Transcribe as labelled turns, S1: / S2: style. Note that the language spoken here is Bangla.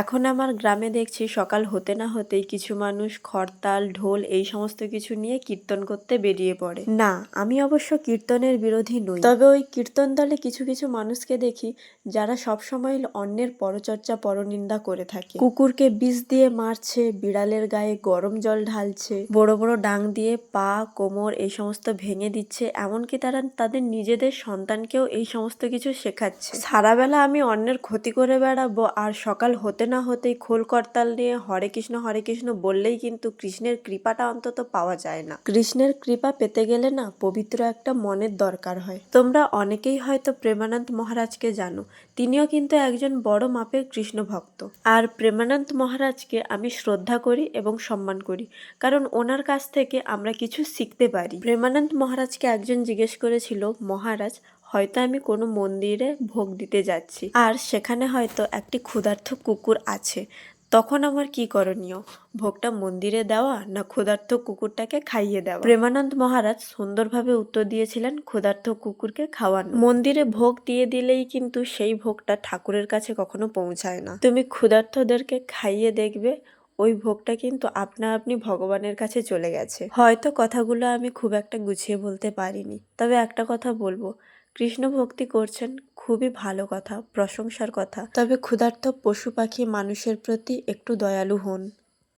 S1: এখন আমার গ্রামে দেখছি সকাল হতে না হতেই কিছু মানুষ খরতাল ঢোল এই সমস্ত কিছু নিয়ে কীর্তন করতে বেরিয়ে পড়ে। না আমি অবশ্য কীর্তনের বিরোধী নই। তবে ওই কীর্তন দলে কিছু কিছু মানুষকে দেখি যারা সবসময় অন্যের পরচর্চা পরনিন্দা করে থাকে। কুকুরকে বিষ দিয়ে মারছে বিড়ালের গায়ে গরম জল ঢালছে বড় বড় ডাং দিয়ে পা কোমর এই সমস্ত ভেঙে দিচ্ছে এমনকি তারা তাদের নিজেদের সন্তানকেও এই সমস্ত কিছু শেখাচ্ছে। সারাবেলা আমি অন্যের ক্ষতি করে বেড়াবো আর সকাল হতে না হতেই খোল করতাল নিয়ে হরে কৃষ্ণ হরে কৃষ্ণ বললেই কিন্তু কৃষ্ণের কৃপাটা অন্তত পাওয়া যায় না। কৃষ্ণের কৃপা পেতে গেলে না পবিত্র একটা মনের দরকার হয়। তোমরা অনেকেই হয়তো প্রেমানন্দ মহারাজকে জানো, তিনিও কিন্তু একজন বড় মাপের কৃষ্ণ ভক্ত। আর প্রেমানন্দ মহারাজকে আমি শ্রদ্ধা করি এবং সম্মান করি, কারণ ওনার কাছ থেকে আমরা কিছু শিখতে পারি। প্রেমানন্দ মহারাজকে একজন জিজ্ঞেস করেছিল, মহারাজ হয়তো আমি কোনো মন্দিরে ভোগ দিতে যাচ্ছি। আর সেখানে হয়তো একটি ক্ষুধার্থ কুকুর আছে। তখন আমার কি করণীয়? ভোগটা মন্দিরে দেওয়া না ক্ষুধার্ত কুকুরটাকে খাইয়ে দেওয়া? প্রেমানন্দ মহারাজ সুন্দরভাবে উত্তর দিয়েছিলেন ক্ষুধার্থ কুকুরকে খাওয়ানো। মন্দিরে ভোগ দিয়ে দিলেই কিন্তু সেই ভোগটা ঠাকুরের কাছে কখনো পৌঁছায় না। তুমি ক্ষুধার্থদেরকে খাইয়ে দেখবে, ওই ভোগটা কিন্তু আপনা আপনি ভগবানের কাছে চলে গেছে। হয়তো কথাগুলো আমি খুব একটা গুছিয়ে বলতে পারিনি। তবে একটা কথা বলব কৃষ্ণ ভক্তি করছেন খুবই ভালো কথা, প্রশংসার কথা। তবে ক্ষুধার্ত পশু পাখি মানুষের প্রতি একটু দয়ালু হন।